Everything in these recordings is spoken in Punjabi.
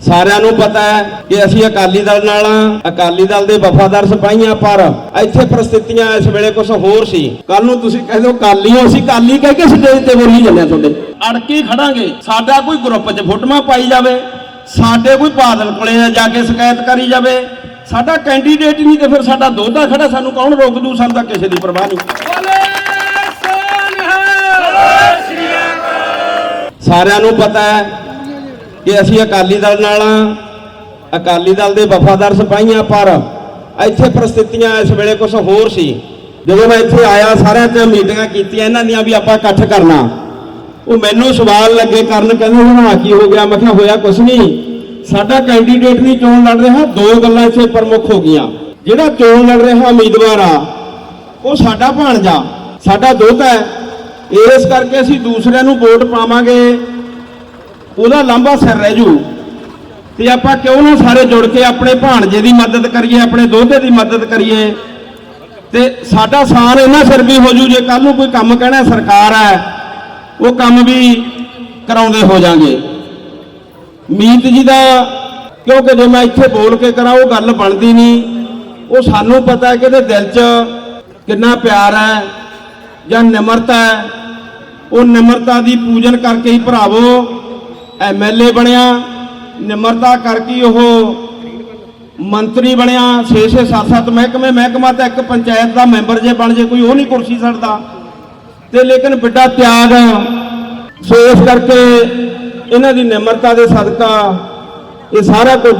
ਸਾਰਿਆਂ ਨੂੰ ਪਤਾ ਹੈ ਕਿ ਅਸੀਂ ਅਕਾਲੀ ਦਲ ਨਾਲ ਆ ਅਕਾਲੀ ਦਲ ਦੇ ਵਫਾਦਾਰ ਸਿਪਾਹੀਆਂ ਪਰ ਇੱਥੇ ਪ੍ਰਸਥਿਤੀਆਂ ਇਸ ਵੇਲੇ ਕੁਝ ਹੋਰ ਸੀ। ਕੱਲ ਨੂੰ ਤੁਸੀਂ ਕਹਿੰਦੇ ਹੋ ਕਾਲੀਓ ਅਸੀਂ ਕਾਲੀ ਕਹਿ ਕੇ ਸਟੇਜ ਤੇ ਬੋਲੀ ਜਾਂਦੇ ਤੁਹਾਡੇ। ਅੜਕੀ ਖੜਾਂਗੇ। ਸਾਡਾ ਕੋਈ ਗਰੁੱਪ 'ਚ ਫੋਟੋਆਂ ਪਾਈ ਜਾਵੇ। ਸਾਡੇ ਕੋਈ ਬਾਦਲ ਕੋਲੇ ਜਾ ਕੇ ਸ਼ਿਕਾਇਤ ਕਰੀ ਜਾਵੇ। ਸਾਡਾ ਕੈਂਡੀਡੇਟ ਨਹੀਂ ਤੇ ਫਿਰ ਸਾਡਾ ਦੋਧਾ ਖੜਾ, ਸਾਨੂੰ ਕੌਣ ਰੋਕ ਦੂ? ਸਾਨੂੰ ਤਾਂ ਕਿਸੇ ਦੀ ਪਰਵਾਹ ਨਹੀਂ। ਸਾਰਿਆਂ ਨੂੰ ਪਤਾ ਹੈ ਕਿ ਅਸੀਂ ਅਕਾਲੀ ਦਲ ਨਾਲ ਆ। ਅਕਾਲੀ ਦਲ ਦੇ ਵਫਾਦਾਰ ਸਿਪਾਹੀਆਂ ਪਰ ਇੱਥੇ ਪ੍ਰਸਥਿਤੀਆਂ ਇਸ ਵੇਲੇ ਕੁਝ ਹੋਰ ਸੀ। ਜਦੋਂ ਮੈਂ ਇੱਥੇ ਆਇਆ, ਸਾਰਿਆਂ ਤੇ ਮੀਟਿੰਗਾਂ ਕੀਤੀਆਂ, ਇਹਨਾਂ ਦੀਆਂ ਵੀ ਆਪਾਂ ਇਕੱਠ ਕਰਨਾ। ਉਹ ਮੈਨੂੰ ਸਵਾਲ ਲੱਗੇ ਕਰਨ, ਕਹਿੰਦੇ ਹੁਣ ਕੀ ਹੋ ਗਿਆ? ਮੈਂ ਕਿਹਾ, ਹੋਇਆ ਕੁਝ ਨਹੀਂ। ਸਾਡਾ ਕੈਂਡੀਡੇਟ ਦੀ ਚੋਣ ਲੜ ਰਿਹਾ, ਦੋ ਗੱਲਾਂ ਇੱਥੇ ਪ੍ਰਮੁੱਖ ਹੋ ਗਈਆਂ। ਜਿਹੜਾ ਚੋਣ ਲੜ ਰਿਹਾ ਉਮੀਦਵਾਰ ਆ, ਉਹ ਸਾਡਾ ਭਾਣਜਾ, ਸਾਡਾ ਦੋਤਾ ਹੈ। ਇਸ ਕਰਕੇ ਅਸੀਂ ਦੂਸਰਿਆਂ ਨੂੰ ਵੋਟ ਪਾਵਾਂਗੇ। ਉਹਦਾ ਲਾਂਭਾ ਸਿਰ ਰਹਿ ਜੂ। ਤੇ ਆਪਾਂ ਕਿਉਂ ਨਾ ਸਾਰੇ ਜੁੜ ਕੇ ਆਪਣੇ ਭਾਣਜੇ ਦੀ ਮਦਦ ਕਰੀਏ, ਆਪਣੇ ਦੋਤੇ ਦੀ ਮਦਦ ਕਰੀਏ। ਤੇ ਸਾਡਾ ਸਾਰ ਇਹਨਾਂ ਸਿਰ ਵੀ ਹੋ ਜੂ, ਜੇ ਕੱਲ ਨੂੰ ਕੋਈ ਕੰਮ ਕਹਿਣਾ ਸਰਕਾਰ ਹੈ, ਉਹ ਕੰਮ ਵੀ ਕਰਾਉਂਦੇ ਹੋ ਜਾਾਂਗੇ। ਮੀਤ ਜੀ ਦਾ, ਕਿਉਂਕਿ ਜੇ ਮੈਂ ਇੱਥੇ ਬੋਲ ਕੇ ਕਰਾਂ, ਉਹ ਗੱਲ ਬਣਦੀ ਨਹੀਂ। ਉਹ ਸਾਨੂੰ ਪਤਾ ਹੈ ਕਿ ਇਹਦੇ ਦਿਲ 'ਚ ਕਿੰਨਾ ਪਿਆਰ ਹੈ, ਜਾਂ ਨਿਮਰਤਾ ਹੈ। ਉਹ ਨਿਮਰਤਾ ਦੀ ਪੂਜਨ ਕਰਕੇ ਹੀ ਭਰਾਵੋ ਐਮਐਲਏ ਬਣਿਆ, ਨਿਮਰਤਾ ਕਰਕੇ ਉਹ ਮੰਤਰੀ ਬਣਿਆ 6-6 7-7 ਮਹਿਕਮੇ, ਮਹਿਕਮਾ ਤਾਂ ਇੱਕ ਪੰਚਾਇਤ ਦਾ ਮੈਂਬਰ ਜੇ ਬਣ ਜੇ, ਕੋਈ ਉਹ ਨਹੀਂ ਕੁਰਸੀ ਛੱਡਦਾ। ਤੇ ਲੇਕਿਨ ਵੱਡਾ ਤਿਆਗ ਸੋ ਇਸ ਕਰਕੇ ਇਹਨਾਂ ਦੀ ਨਿਮਰਤਾ ਦੇ ਸਦਕਾ ਇਹ ਸਾਰਾ ਕੁਝ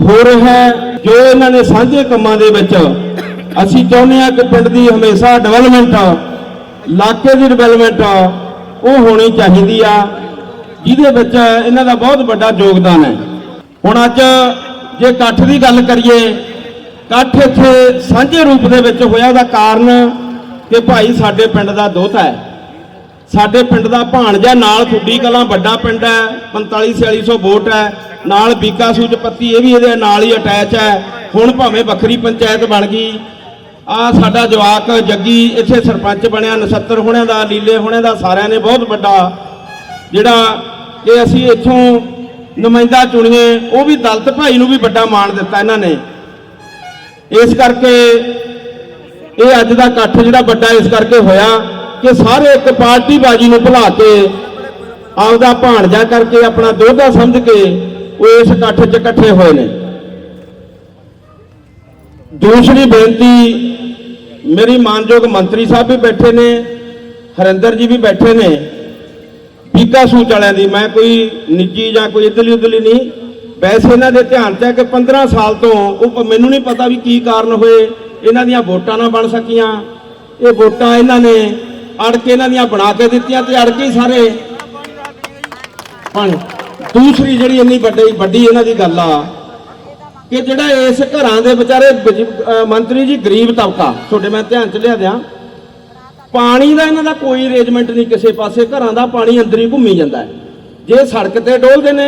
ਹੋ ਰਿਹਾ ਹੈ, ਜੋ ਇਹਨਾਂ ਨੇ ਸਾਂਝੇ ਕੰਮਾਂ ਦੇ ਵਿੱਚ ਅਸੀਂ ਚਾਹੁੰਦੇ ਹਾਂ ਕਿ ਪਿੰਡ ਦੀ ਹਮੇਸ਼ਾ ਡਿਵੈਲਪਮੈਂਟ ਇਲਾਕੇ ਦੀ ਡਿਵੈਲਪਮੈਂਟ ਉਹ ਹੋਣੀ ਚਾਹੀਦੀ ਆ। ਜਿਹਦੇ ਵਿੱਚ ਇਹਨਾਂ ਦਾ ਬਹੁਤ ਵੱਡਾ ਯੋਗਦਾਨ ਹੈ। ਹੁਣ ਅੱਜ ਜੇ ਇਕੱਠ ਦੀ ਗੱਲ ਕਰੀਏ, ਇਕੱਠ ਇੱਥੇ ਸਾਂਝੇ ਰੂਪ ਦੇ ਵਿੱਚ ਹੋਇਆ ਦਾ ਕਾਰਨ ਕਿ ਭਾਈ ਸਾਡੇ ਪਿੰਡ ਦਾ ਦੋਹਤਾ ਹੈ। ਸਾਡੇ ਪਿੰਡ ਦਾ ਭਾਣਜਾ ਨਾਲ ਖੁੱਡੀ ਕਲਾਂ ਵੱਡਾ ਪਿੰਡ ਹੈ 45 4600 ਵੋਟ ਹੈ, ਨਾਲ ਬੀਕਾ ਸੂਚ ਪੱਤੀ, ਇਹ ਵੀ ਇਹਦੇ ਨਾਲ ਹੀ ਅਟੈਚ ਹੈ। ਹੁਣ ਭਾਵੇਂ ਵੱਖਰੀ ਪੰਚਾਇਤ ਬਣ ਗਈ। ਆ ਸਾਡਾ ਜਵਾਕ ਜੱਗੀ ਇੱਥੇ ਸਰਪੰਚ ਬਣਿਆ ਨਸੱਤਰ ਹੋਣਿਆਂ ਦਾ, ਲੀਲੇ ਹੋਣਿਆਂ ਦਾ, ਸਾਰਿਆਂ ਨੇ ਬਹੁਤ ਵੱਡਾ ਜਿਹੜਾ ਕਿ ਅਸੀਂ ਇੱਥੋਂ ਨੁਮਾਇੰਦਾ ਚੁਣੀਏ, ਉਹ ਵੀ ਦਲਤ ਭਾਈ ਨੂੰ ਵੀ ਵੱਡਾ ਮਾਣ ਦਿੱਤਾ ਇਹਨਾਂ ਨੇ। ਇਸ ਕਰਕੇ ਇਹ ਅੱਜ ਦਾ ਇਕੱਠ ਜਿਹੜਾ ਵੱਡਾ ਇਸ ਕਰਕੇ ਹੋਇਆ ਕਿ ਸਾਰੇ ਇੱਕ ਪਾਰਟੀ ਬਾਜੀ ਨੂੰ ਭੁਲਾ ਕੇ ਆਪਦਾ ਭਾਣਜਾ ਕਰਕੇ ਆਪਣਾ ਦੋਧਾ ਸਮਝ ਕੇ ਉਹ ਇਸ ਇਕੱਠ 'ਚ ਇਕੱਠੇ ਹੋਏ ਨੇ। ਦੂਸਰੀ ਬੇਨਤੀ, ਮੇਰੀ ਮਾਨਯੋਗ ਮੰਤਰੀ ਸਾਹਿਬ ਵੀ ਬੈਠੇ ਨੇ, ਹਰਿੰਦਰ ਜੀ ਵੀ ਬੈਠੇ ਨੇ। ਬੀਕਾ ਸੂਚ ਵਾਲਿਆਂ ਦੀ, ਮੈਂ ਕੋਈ ਨਿੱਜੀ ਜਾਂ ਕੋਈ ਇਦਲੀ ਉਦਲੀ ਨਹੀਂ। ਵੈਸੇ ਇਹਨਾਂ ਦੇ ਧਿਆਨ 'ਚ ਹੈ ਕਿ 15 ਸਾਲ ਤੋਂ ਉਹ ਮੈਨੂੰ ਨਹੀਂ ਪਤਾ ਵੀ ਕੀ ਕਾਰਨ ਹੋਏ, ਇਹਨਾਂ ਦੀਆਂ ਵੋਟਾਂ ਨਾ ਬਣ ਸਕੀਆਂ। ਇਹ ਵੋਟਾਂ ਇਹਨਾਂ ਨੇ ਅੜ ਕੇ ਇਹਨਾਂ ਦੀਆਂ ਬਣਾ ਕੇ ਦਿੱਤੀਆਂ ਤੇ ਅੜ ਕੇ ਹੀ ਸਾਰੇ। ਬਣ ਦੂਸਰੀ ਜਿਹੜੀ ਇੰਨੀ ਵੱਡੀ ਵੱਡੀ ਇਹਨਾਂ ਦੀ ਗੱਲ ਆ ਕਿ ਜਿਹੜਾ ਇਸ ਘਰਾਂ ਦੇ ਵਿਚਾਰੇ ਮੰਤਰੀ ਜੀ, ਗਰੀਬ ਤਬਕਾ, ਤੁਹਾਡੇ ਮੈਂ ਧਿਆਨ ਚ ਲਿਆ ਦਿਆਂ। ਪਾਣੀ ਦਾ ਇਹਨਾਂ ਦਾ ਕੋਈ ਅਰੇਂਜਮੈਂਟ ਨਹੀਂ ਕਿਸੇ ਪਾਸੇ, ਘਰਾਂ ਦਾ ਪਾਣੀ ਅੰਦਰ ਹੀ ਘੁੰਮੀ ਜਾਂਦਾ ਹੈ। ਜੇ ਸੜਕ ਤੇ ਡੋਲਦੇ ਨੇ,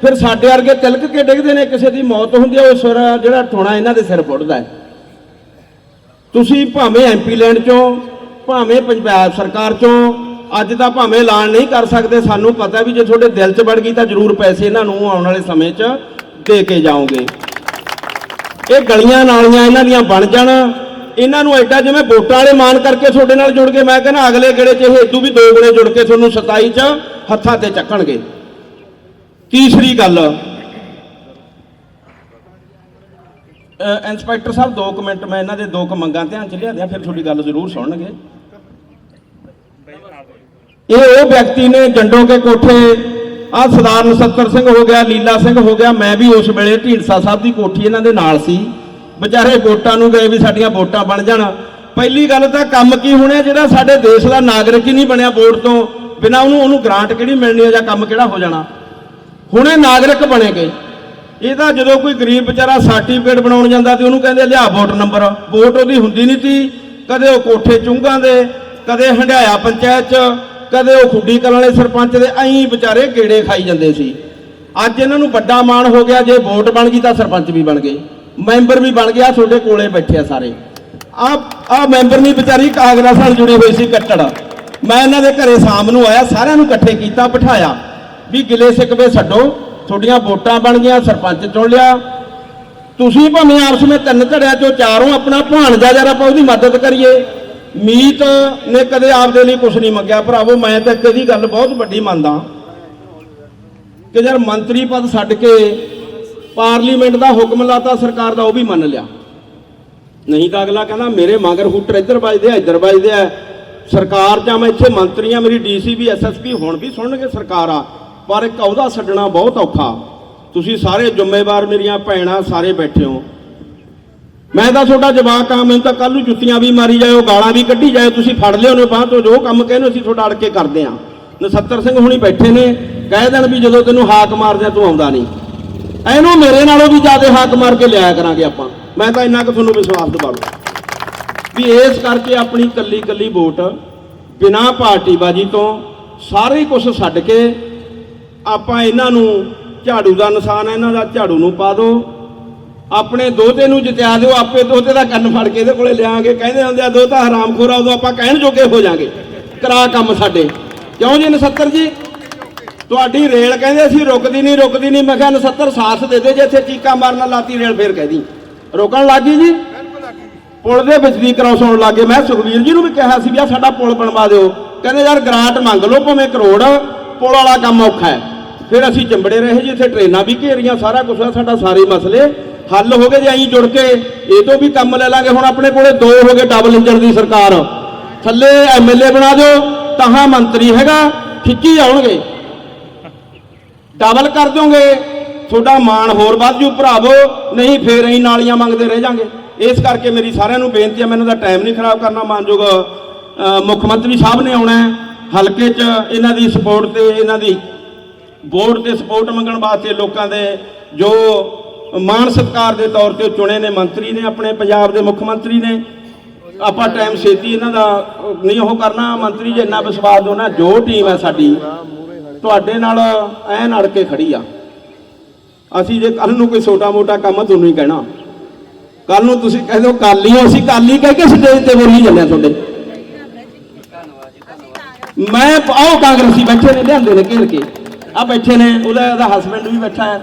ਫਿਰ ਸਾਡੇ ਵਰਗੇ ਤਿਲਕ ਕੇ ਡਿੱਗਦੇ ਨੇ, ਕਿਸੇ ਦੀ ਮੌਤ ਹੁੰਦੀ ਹੈ ਉਹ ਸਿਰ ਜਿਹੜਾ ਠੋਣਾ ਇਹਨਾਂ ਦੇ ਸਿਰ ਫੁੱਟਦਾ ਹੈ। ਤੁਸੀਂ ਭਾਵੇਂ ਐਮਪੀ ਲੈਂਡ ਚੋਂ, ਭਾਵੇਂ ਪੰਜਾਬ ਸਰਕਾਰ ਚੋਂ, ਅੱਜ ਤਾਂ ਭਾਵੇਂ ਐਲਾਨ ਨਹੀਂ ਕਰ ਸਕਦੇ, ਸਾਨੂੰ ਪਤਾ ਵੀ ਜੇ ਤੁਹਾਡੇ ਦਿਲ 'ਚ ਵੜ ਗਈ ਤਾਂ ਜ਼ਰੂਰ ਪੈਸੇ ਇਹਨਾਂ ਨੂੰ ਆਉਣ ਵਾਲੇ ਸਮੇਂ 'ਚ ਦੇ ਕੇ ਜਾਓਗੇ। ਇਹ ਗਲੀਆਂ ਨਾਲੀਆਂ ਇਹਨਾਂ ਦੀਆਂ ਬਣ ਜਾਣ ਇਹਨਾਂ ਨੂੰ ਐਡਾ ਜਿਵੇਂ ਵੋਟਾਂ ਵਾਲੇ ਮਾਨ ਕਰਕੇ ਤੁਹਾਡੇ ਨਾਲ ਜੁੜ ਕੇ ਮੈਂ ਕਹਿੰਦਾ ਅਗਲੇ ਗੇੜੇ 'ਚ ਇਹ ਇਦੋਂ ਵੀ ਦੋ ਗੇੜੇ ਜੁੜ ਕੇ ਤੁਹਾਨੂੰ 27 'ਚ ਹੱਥਾਂ ਤੇ ਚੱਕਣਗੇ। ਤੀਸਰੀ ਗੱਲ ਇੰਸਪੈਕਟਰ ਸਾਹਿਬ, ਦੋ ਕੁ ਮਿੰਟ, ਮੈਂ ਇਹਨਾਂ ਦੇ ਦੋ ਕੁ ਮੰਗਾਂ ਧਿਆਨ ਚ ਲਿਆਦਿਆਂ ਫਿਰ ਤੁਹਾਡੀ ਗੱਲ ਜ਼ਰੂਰ ਸੁਣਨਗੇ। ਇਹ ਉਹ ਵਿਅਕਤੀ ਨੇ ਜੰਡੋ ਕੇ ਕੋਠੇ ਆ ਸਰਦਾਰ ਨਸੱਤਰ ਸਿੰਘ ਹੋ ਗਿਆ, ਲੀਲਾ ਸਿੰਘ ਹੋ ਗਿਆ, ਮੈਂ ਵੀ ਉਸ ਵੇਲੇ ਢੀਂਡਸਾ ਸਾਹਿਬ ਦੀ ਕੋਠੀ ਇਹਨਾਂ ਦੇ ਨਾਲ ਸੀ। ਵਿਚਾਰੇ ਵੋਟਾਂ ਨੂੰ ਗਏ ਵੀ ਸਾਡੀਆਂ ਵੋਟਾਂ ਬਣ ਜਾਣ। ਪਹਿਲੀ ਗੱਲ ਤਾਂ ਕੰਮ ਕੀ ਹੋਣਾ ਜਿਹੜਾ ਸਾਡੇ ਦੇਸ਼ ਦਾ ਨਾਗਰਿਕ ਹੀ ਨਹੀਂ ਬਣਿਆ ਵੋਟ ਤੋਂ? ਬਿਨਾਂ ਉਹਨੂੰ ਉਹਨੂੰ ਗ੍ਰਾਂਟ ਕਿਹੜੀ ਮਿਲਣੀ ਹੈ ਜਾਂ ਕੰਮ ਕਿਹੜਾ ਹੋ ਜਾਣਾ? ਹੁਣੇ ਨਾਗਰਿਕ ਬਣੇਗੇ ਇਹ ਤਾਂ ਜਦੋਂ ਕੋਈ ਗਰੀਬ ਵਿਚਾਰਾ ਸਰਟੀਫਿਕੇਟ ਬਣਾਉਣ ਜਾਂਦਾ ਤੇ ਉਹਨੂੰ ਕਹਿੰਦੇ ਲਿਆ ਵੋਟ ਨੰਬਰ ਵੋਟ ਉਹਦੀ ਹੁੰਦੀ ਨਹੀਂ ਤੀ ਕਦੇ ਉਹ ਕੋਠੇ ਚੁੰਗਾਂ ਦੇ, ਕਦੇ ਹੰਡਾਇਆ ਪੰਚਾਇਤ ਚ, ਕਦੇ ਉਹ ਖੁੱਡੀ ਕਰਨ ਵਾਲੇ ਸਰਪੰਚ ਦੇ, ਐਂ ਵਿਚਾਰੇ ਗੇੜੇ ਖਾਈ ਜਾਂਦੇ ਸੀ। ਅੱਜ ਇਹਨਾਂ ਨੂੰ ਵੱਡਾ ਮਾਣ ਹੋ ਗਿਆ, ਜੇ ਵੋਟ ਬਣ ਗਈ ਤਾਂ ਸਰਪੰਚ ਵੀ ਬਣ ਗਏ। ਮੈਂਬਰ ਵੀ ਬਣ ਗਿਆ ਤੁਹਾਡੇ ਕੋਲੇ ਬੈਠੇ ਆ ਸਾਰੇ। ਆ ਆ ਮੈਂਬਰ ਨਹੀਂ ਵਿਚਾਰੀ ਕਾਂਗਰਸ ਨਾਲ ਜੁੜੀ ਹੋਈ ਸੀ ਕੱਟੜ। ਮੈਂ ਇਹਨਾਂ ਦੇ ਘਰੇ ਸ਼ਾਮ ਨੂੰ ਆਇਆ, ਸਾਰਿਆਂ ਨੂੰ ਇਕੱਠੇ ਕੀਤਾ, ਬਿਠਾਇਆ। ਵੀ ਗਿਲੇ ਸਿਕਵੇ ਛੱਡੋ, ਤੁਹਾਡੀਆਂ ਵੋਟਾਂ ਬਣ ਗਈਆਂ, ਸਰਪੰਚ ਚੁਣ ਲਿਆ। ਤੁਸੀਂ ਭਾਵੇਂ ਆਪਸ ਵਿੱਚ ਤਿੰਨ ਧੜਿਆਂ ਚੋਂ ਚਾਰੋਂ ਆਪਣਾ ਭਾਣਜਾ ਜਰਾ ਆਪਾਂ ਉਹਦੀ ਮਦਦ ਕਰੀਏ। ਮੀਤ ਨੇ ਕਦੇ ਆਪਦੇ ਲਈ ਕੁਝ ਨਹੀਂ ਮੰਗਿਆ। ਭਰਾਵੋ, ਮੈਂ ਤਾਂ ਇੱਕ ਇਹਦੀ ਗੱਲ ਬਹੁਤ ਵੱਡੀ ਮੰਨਦਾ। ਕਿ ਯਾਰ ਮੰਤਰੀ ਪਦ ਛੱਡ ਕੇ ਪਾਰਲੀਮੈਂਟ ਦਾ ਹੁਕਮ ਲਾਤਾ, ਸਰਕਾਰ ਦਾ ਉਹ ਵੀ ਮੰਨ ਲਿਆ। ਨਹੀਂ ਤਾਂ ਅਗਲਾ ਕਹਿੰਦਾ, ਮੇਰੇ ਮਗਰ ਹੂਟਰ ਇੱਧਰ ਵੱਜਦੇ ਆ, ਇੱਧਰ ਵੱਜਦੇ ਆ। ਸਰਕਾਰ ਜਾਂ ਮੈਂ ਇੱਥੇ ਮੰਤਰੀ ਆ, ਮੇਰੀ ਡੀਸੀ ਵੀ ਐਸਐਸਪੀ ਹੁਣ ਵੀ ਸੁਣਨਗੇ ਸਰਕਾਰ। ਆ ਪਰ ਇੱਕ ਅਹੁਦਾ ਛੱਡਣਾ ਬਹੁਤ ਔਖਾ। ਤੁਸੀਂ ਸਾਰੇ ਜ਼ਿੰਮੇਵਾਰ ਮੇਰੀਆਂ ਭੈਣਾਂ ਸਾਰੇ ਬੈਠੇ ਹੋ। ਮੈਂ ਤਾਂ ਤੁਹਾਡਾ ਜਵਾਕ ਆ ਮੈਨੂੰ ਤਾਂ ਕੱਲ ਨੂੰ ਜੁੱਤੀਆਂ ਵੀ ਮਾਰੀ ਜਾਇਓ, ਗਾਲਾਂ ਵੀ ਕੱਢੀ ਜਾਇਓ, ਤੁਸੀਂ ਫੜ ਲਿਓ ਨੇ ਬਾਹ ਤੋਂ ਜੋ ਕੰਮ ਕਹਿੰਦੇ ਅਸੀਂ ਤੁਹਾਡਾ ਅੜ ਕੇ ਕਰਦੇ ਆ ਨਸੱਤਰ ਸਿੰਘ ਹੁਣੀ ਬੈਠੇ ਨੇ। ਕਹਿ ਦੇਣ ਵੀ ਜਦੋਂ ਤੈਨੂੰ ਹਾਕ ਮਾਰਦਿਆਂ ਤੂੰ ਆਉਂਦਾ ਨਹੀਂ। ਇਹਨੂੰ ਮੇਰੇ ਨਾਲੋਂ ਵੀ ਜ਼ਿਆਦਾ ਹੱਕ ਮਾਰ ਕੇ ਲਿਆਇਆ ਕਰਾਂਗੇ ਆਪਾਂ। ਮੈਂ ਤਾਂ ਇੰਨਾ ਕੁ ਤੁਹਾਨੂੰ ਵਿਸ਼ਵਾਸ ਦਿਵਾ ਲੂੰ ਵੀ ਇਸ ਕਰਕੇ ਆਪਣੀ ਕੱਲੀ ਕੱਲੀ ਵੋਟ ਬਿਨਾਂ ਪਾਰਟੀਬਾਜੀ ਤੋਂ ਸਾਰੇ ਕੁਝ ਛੱਡ ਕੇ ਆਪਾਂ ਇਹਨਾਂ ਨੂੰ ਝਾੜੂ ਦਾ ਨਿਸ਼ਾਨ ਇਹਨਾਂ ਦਾ ਝਾੜੂ ਨੂੰ ਪਾ ਦਿਓ। ਆਪਣੇ ਦੋਤੇ ਨੂੰ ਜਿਤਿਆ ਦਿਓ, ਆਪੇ ਦੋਤੇ ਦਾ ਕੰਨ ਫੜ ਕੇ ਇਹਦੇ ਕੋਲੇ ਲਿਆਂਗੇ ਕਹਿੰਦੇ ਹੁੰਦੇ ਆ ਦੋਤਾ ਹਰਾਮਖੋਰਾ, ਉਦੋਂ ਆਪਾਂ ਕਹਿਣ ਜੋਗੇ ਹੋ ਜਾਾਂਗੇ। ਕਰਾ ਕੰਮ ਸਾਡੇ। ਕਿਉਂ ਜੀ 79 ਜੀ? ਤੁਹਾਡੀ ਰੇਲ ਕਹਿੰਦੇ ਅਸੀਂ ਰੁਕਦੀ ਨਹੀਂ ਰੁਕਦੀ ਨਹੀਂ ਮੈਂ ਕਿਹਾ 79 ਸਾਥ ਦੇ ਦੇ ਜੇ ਇੱਥੇ ਚੀਕਾਂ ਮਾਰਨ ਲਾਤੀ ਰੇਲ ਫੇਰ ਕਹਿਦੀ ਰੁਕਣ ਲੱਗੀ ਜੀ? ਪੁਲ ਦੇ ਵਿੱਚ ਦੀ ਕ੍ਰਾਸ ਹੋਣ ਲੱਗੇ ਮੈਂ ਸੁਖਵੀਰ ਜੀ ਨੂੰ ਵੀ ਕਿਹਾ ਸੀ ਵੀ ਆ ਸਾਡਾ ਪੁਲ ਬਣਵਾ ਦਿਓ। ਕਹਿੰਦੇ ਯਾਰ ਗ੍ਰਾਂਟ ਮੰਗ ਲਓ ਭਾਵੇਂ ਕਰੋੜ ਪੁਲ ਵਾਲਾ ਕੰਮ ਔਖਾ ਹੈ। ਫਿਰ ਅਸੀਂ ਚੰਬੜੇ ਰਹੇ ਜੀ ਇੱਥੇ ਟ੍ਰੇਨਾਂ ਵੀ ਘੇਰੀਆਂ ਸਾਰਾ ਕੁਝ ਸਾਡਾ ਸਾਰੇ ਮਸਲੇ ਹੱਲ ਹੋ ਗਏ ਜੇ ਅਸੀਂ ਜੁੜ ਕੇ। ਇਹ ਤੋਂ ਵੀ ਕੰਮ ਲੈ ਲਾਂਗੇ। ਹੁਣ ਆਪਣੇ ਕੋਲੇ ਦੋ ਹੋ ਗਏ ਡਬਲ ਇੰਜਨ ਦੀ ਸਰਕਾਰ। ਥੱਲੇ ਐਮਐਲਏ ਬਣਾ ਦਿਓ ਤਹਾਂ ਮੰਤਰੀ ਹੈਗਾ ਖਿੱਚੀ ਜਾਣਗੇ। ਡਬਲ ਕਰ ਦਿਓਗੇ। ਤੁਹਾਡਾ ਮਾਣ ਹੋਰ ਵੱਧ ਜੂ ਭਰਾਵੋ, ਨਹੀਂ ਫੇਰ ਅਸੀਂ ਨਾਲੀਆਂ ਮੰਗਦੇ ਰਹਿ ਜਾਾਂਗੇ। ਇਸ ਕਰਕੇ ਮੇਰੀ ਸਾਰਿਆਂ ਨੂੰ ਬੇਨਤੀ ਹੈ, ਮੈਨੂੰ ਦਾ ਟਾਈਮ ਨਹੀਂ ਖਰਾਬ ਕਰਨਾ ਮਾਨਯੋਗ ਮੁੱਖ ਮੰਤਰੀ ਸਾਹਿਬ ਨੇ ਆਉਣਾ ਹਲਕੇ 'ਚ ਇਹਨਾਂ ਦੀ ਸਪੋਰਟ ਤੇ, ਇਹਨਾਂ ਦੀ ਬੋਰਡ ਤੇ ਸਪੋਰਟ ਮੰਗਣ ਵਾਸਤੇ ਲੋਕਾਂ ਦੇ ਜੋ ਮਾਣ ਸਤਕਾਰ ਦੇ ਤੌਰ ਤੇ ਚੁਣੇ ਨੇ, ਮੰਤਰੀ ਨੇ ਆਪਣੇ, ਪੰਜਾਬ ਦੇ ਮੁੱਖ ਮੰਤਰੀ ਨੇ। ਆਪਾਂ ਟਾਈਮ ਛੇਤੀ ਇਹਨਾਂ ਦਾ ਨਹੀਂ ਉਹ ਕਰਨਾ। ਮੰਤਰੀ ਜੀ ਇੰਨਾ ਵਿਸ਼ਵਾਸ ਦੋ ਨਾ, ਜੋ ਟੀਮ ਹੈ ਸਾਡੀ ਤੁਹਾਡੇ ਨਾਲ ਐਨ ਅੜ ਕੇ ਖੜੀ ਆ। ਅਸੀਂ ਜੇ ਕੱਲ ਨੂੰ ਕੋਈ ਛੋਟਾ ਮੋਟਾ ਕੰਮ ਤੁਹਾਨੂੰ ਹੀ ਕਹਿਣਾ। ਕੱਲ ਨੂੰ ਤੁਸੀਂ ਕਹਿ ਦਿਓ ਕਾਲੀ ਹੋ ਅਸੀਂ ਕਾਲੀ ਕਹਿ ਕੇ ਸਟੇਜ ਤੇ ਬੋਲੀ ਜਾਂਦੇ ਆ ਤੁਹਾਡੇ। ਮੈਂ ਆਓ ਕਾਂਗਰਸੀ ਬੈਠੇ ਨੇ, ਲਿਆਂਦੇ ਨੇ ਘੇਰ ਕੇ। ਆ ਬੈਠੇ ਨੇ, ਉਹਦਾ ਉਹਦਾ ਹਸਬੰਡ ਵੀ ਬੈਠਾ ਹੈ।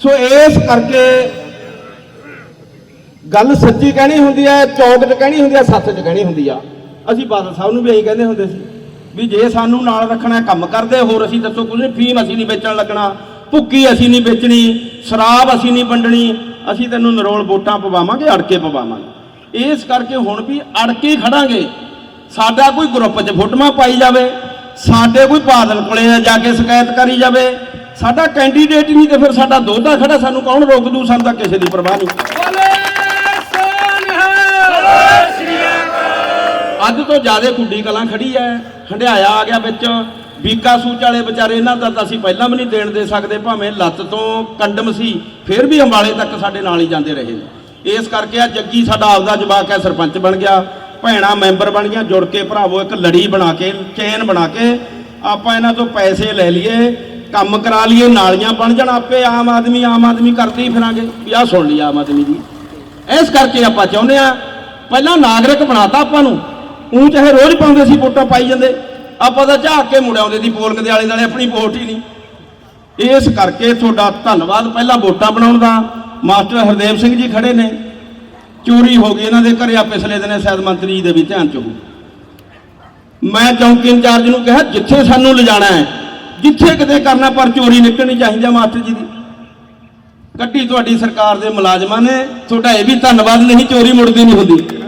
ਸੋ ਇਸ ਕਰਕੇ ਗੱਲ ਸੱਚੀ ਕਹਿਣੀ ਹੁੰਦੀ ਹੈ, ਚੌਕ 'ਚ ਕਹਿਣੀ ਹੁੰਦੀ ਹੈ ਸੱਚ 'ਚ ਕਹਿਣੀ ਹੁੰਦੀ ਆ। ਅਸੀਂ ਬਾਦਲ ਸਾਹਿਬ ਨੂੰ ਵੀ ਇਹੀ ਕਹਿੰਦੇ ਹੁੰਦੇ ਸੀ। ਵੀ ਜੇ ਸਾਨੂੰ ਨਾਲ ਰੱਖਣਾ ਕੰਮ ਕਰਦੇ ਹੋਰ ਅਸੀਂ ਦੱਸੋ ਕੁਝ ਫੀਮ ਅਸੀਂ ਨਹੀਂ ਵੇਚਣ ਲੱਗਣਾ ਭੁੱਕੀ ਅਸੀਂ ਨਹੀਂ ਵੇਚਣੀ ਸ਼ਰਾਬ ਅਸੀਂ ਨਹੀਂ ਵੰਡਣੀ ਅਸੀਂ ਤੈਨੂੰ ਨਰੋਲ ਵੋਟਾਂ ਪਵਾਵਾਂਗੇ ਅੜ ਕੇ ਪਵਾਵਾਂਗੇ। ਇਸ ਕਰਕੇ ਹੁਣ ਵੀ ਅੜ ਕੇ ਖੜਾਂਗੇ। ਸਾਡਾ ਕੋਈ ਗਰੁੱਪ 'ਚ ਫੋਟੋਆਂ ਪਾਈ ਜਾਵੇ ਸਾਡੇ ਕੋਈ ਬਾਦਲ ਕੋਲੇ ਜਾ ਕੇ ਸ਼ਿਕਾਇਤ ਕਰੀ ਜਾਵੇ ਸਾਡਾ ਕੈਂਡੀਡੇਟ ਨਹੀਂ ਤੇ ਫਿਰ ਸਾਡਾ ਦੋਦਾ ਖੜਾ ਸਾਨੂੰ ਕੌਣ ਰੋਕ ਦੂ ਸਾਨੂੰ ਤਾਂ ਕਿਸੇ ਦੀ ਪਰਵਾਹ ਨਹੀਂ। ਅੱਜ ਤੋਂ ਜ਼ਿਆਦਾ ਖੁੱਡੀ ਕਲਾਂ ਖੜੀ ਐ। ਹੰਡਿਆਇਆ ਆ ਗਿਆ ਵਿੱਚ। ਬੀਕਾ ਸੂਚ ਵਾਲੇ ਵਿਚਾਰੇ ਇਹਨਾਂ ਦਾ ਤਾਂ ਅਸੀਂ ਪਹਿਲਾਂ ਵੀ ਨਹੀਂ ਦੇਣ ਦੇ ਸਕਦੇ, ਭਾਵੇਂ ਲੱਤ ਤੋਂ ਕੰਡਮ ਸੀ, ਫਿਰ ਵੀ ਅੰਬਾਲੇ ਤੱਕ ਸਾਡੇ ਨਾਲ ਹੀ ਜਾਂਦੇ ਰਹੇ ਇਸ ਕਰਕੇ ਆ ਜੱਗੀ ਸਾਡਾ ਆਪਦਾ ਜਵਾਕ ਹੈ, ਸਰਪੰਚ ਬਣ ਗਿਆ, ਭੈਣਾ ਮੈਂਬਰ ਬਣ ਗਿਆ ਜੁੜ ਕੇ ਭਰਾਵੋ ਇੱਕ ਲੜੀ ਬਣਾ ਕੇ, ਚੇਨ ਬਣਾ ਕੇ ਆਪਾਂ ਇਹਨਾਂ ਤੋਂ ਪੈਸੇ ਲੈ ਲਈਏ, ਕੰਮ ਕਰਾ ਲਈਏ, ਨਾਲੀਆਂ ਬਣ ਜਾਣ ਆਪੇ, ਆਮ ਆਦਮੀ ਆਮ ਆਦਮੀ ਕਰਦੇ ਹੀ ਫਿਰਾਂਗੇ। ਵੀ ਆਹ ਸੁਣ ਲਈ ਆਮ ਆਦਮੀ ਦੀ ਇਸ ਕਰਕੇ ਆਪਾਂ ਚਾਹੁੰਦੇ ਆ ਪਹਿਲਾਂ ਨਾਗਰਿਕ ਬਣਾਤਾ ਆਪਾਂ ਨੂੰ ਉਹ ਚਾਹੇ ਰੋਜ਼ ਪਾਉਂਦੇ ਸੀ ਵੋਟਾਂ ਪਾਈ ਜਾਂਦੇ। ਆਪਾਂ ਤਾਂ ਝਾਕ ਕੇ ਮੁੜ ਆਉਂਦੇ ਸੀ ਪੋਲਿੰਗ ਦੇ ਆਲੇ ਦੁਆਲੇ ਆਪਣੀ ਵੋਟ ਹੀ ਨਹੀਂ। ਇਸ ਕਰਕੇ ਤੁਹਾਡਾ ਧੰਨਵਾਦ। ਪਹਿਲਾਂ ਵੋਟਾਂ ਬਣਾਉਣ ਦਾ ਮਾਸਟਰ ਹਰਦੇਵ ਸਿੰਘ ਜੀ ਖੜੇ ਨੇ। ਚੋਰੀ ਹੋ ਗਈ, ਇਹਨਾਂ ਦੇ ਘਰੇ ਆ ਪਿਛਲੇ ਦਿਨੇ ਸ਼ਾਇਦ ਮੰਤਰੀ ਜੀ ਦੇ ਵੀ ਧਿਆਨ ਚ ਹੋ ਮੈਂ ਚੌਂਕੀ ਇੰਚਾਰਜ ਨੂੰ ਕਿਹਾ, ਜਿੱਥੇ ਸਾਨੂੰ ਲਿਜਾਣਾ ਹੈ, ਜਿੱਥੇ ਕਿਤੇ ਕਰਨਾ, ਪਰ ਚੋਰੀ ਨਿਕਲਣੀ ਚਾਹੀਦੀ ਮਾਸਟਰ ਜੀ ਦੀ। ਕੱਢੀ ਤੁਹਾਡੀ ਸਰਕਾਰ ਦੇ ਮੁਲਾਜ਼ਮਾਂ ਨੇ, ਤੁਹਾਡਾ ਇਹ ਵੀ ਧੰਨਵਾਦ, ਨਹੀਂ ਚੋਰੀ ਮੁੜਦੀ ਨਹੀਂ ਹੁੰਦੀ।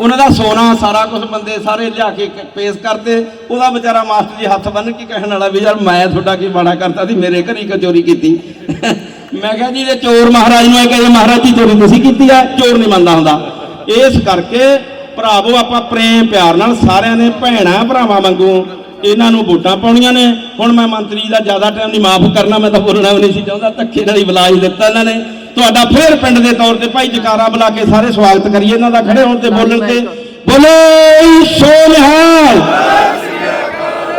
ਉਹਨਾਂ ਦਾ ਸੋਨਾ, ਸਾਰਾ ਕੁਝ ਬੰਦੇ ਸਾਰੇ ਲਿਆ ਕੇ ਪੇਸ਼ ਕਰਤੇ ਉਹਦਾ ਵਿਚਾਰਾ ਮਾਸਟਰ ਜੀ ਹੱਥ ਬੰਨ ਕੇ ਕਹਿਣ ਵਾਲਾ ਵੀ ਯਾਰ ਮੈਂ ਤੁਹਾਡਾ ਕੀ ਬਾਣਾ ਕਰਤਾ ਸੀ, ਮੇਰੇ ਘਰੀ ਕਿਉਂ ਚੋਰੀ ਕੀਤੀ। ਮੈਂ ਕਿਹਾ ਜੀ, ਇਹ ਚੋਰ ਮਹਾਰਾਜ ਨੂੰ ਇਹ ਕਹੇ ਮਹਾਰਾਜ ਜੀ, ਚੋਰੀ ਤੁਸੀਂ ਕੀਤੀ ਹੈ ਚੋਰ ਨਹੀਂ ਮੰਨਦਾ ਹੁੰਦਾ। ਇਸ ਕਰਕੇ ਭਰਾਵੋ, ਆਪਾਂ ਪ੍ਰੇਮ ਪਿਆਰ ਨਾਲ ਸਾਰਿਆਂ ਨੇ ਭੈਣਾਂ ਭਰਾਵਾਂ ਵਾਂਗੂ ਇਹਨਾਂ ਨੂੰ ਵੋਟਾਂ ਪਾਉਣੀਆਂ ਨੇ। ਹੁਣ ਮੈਂ ਮੰਤਰੀ ਦਾ ਜ਼ਿਆਦਾ ਟਾਈਮ ਨਹੀਂ ਮਾਫ ਕਰਨਾ, ਮੈਂ ਤਾਂ ਬੋਲਣਾ ਵੀ ਨਹੀਂ ਸੀ ਚਾਹੁੰਦਾ। ਧੱਕੇ ਨਾਲ ਹੀ ਬੁਲਾ ਹੀ ਦਿੱਤਾ ਇਹਨਾਂ ਨੇ। ਤੁਹਾਡਾ ਫੇਰ ਪਿੰਡ ਦੇ ਤੌਰ ਤੇ ਭਾਈ ਜਕਾਰਾ ਬੁਲਾ ਕੇ ਸਾਰੇ ਸਵਾਗਤ ਕਰੀਏ। ਇਹਨਾਂ ਦਾ ਖੜੇ ਹੋਣ ਤੇ ਬੋਲਣ ਤੇ ਬੋਲੇ ਸੋ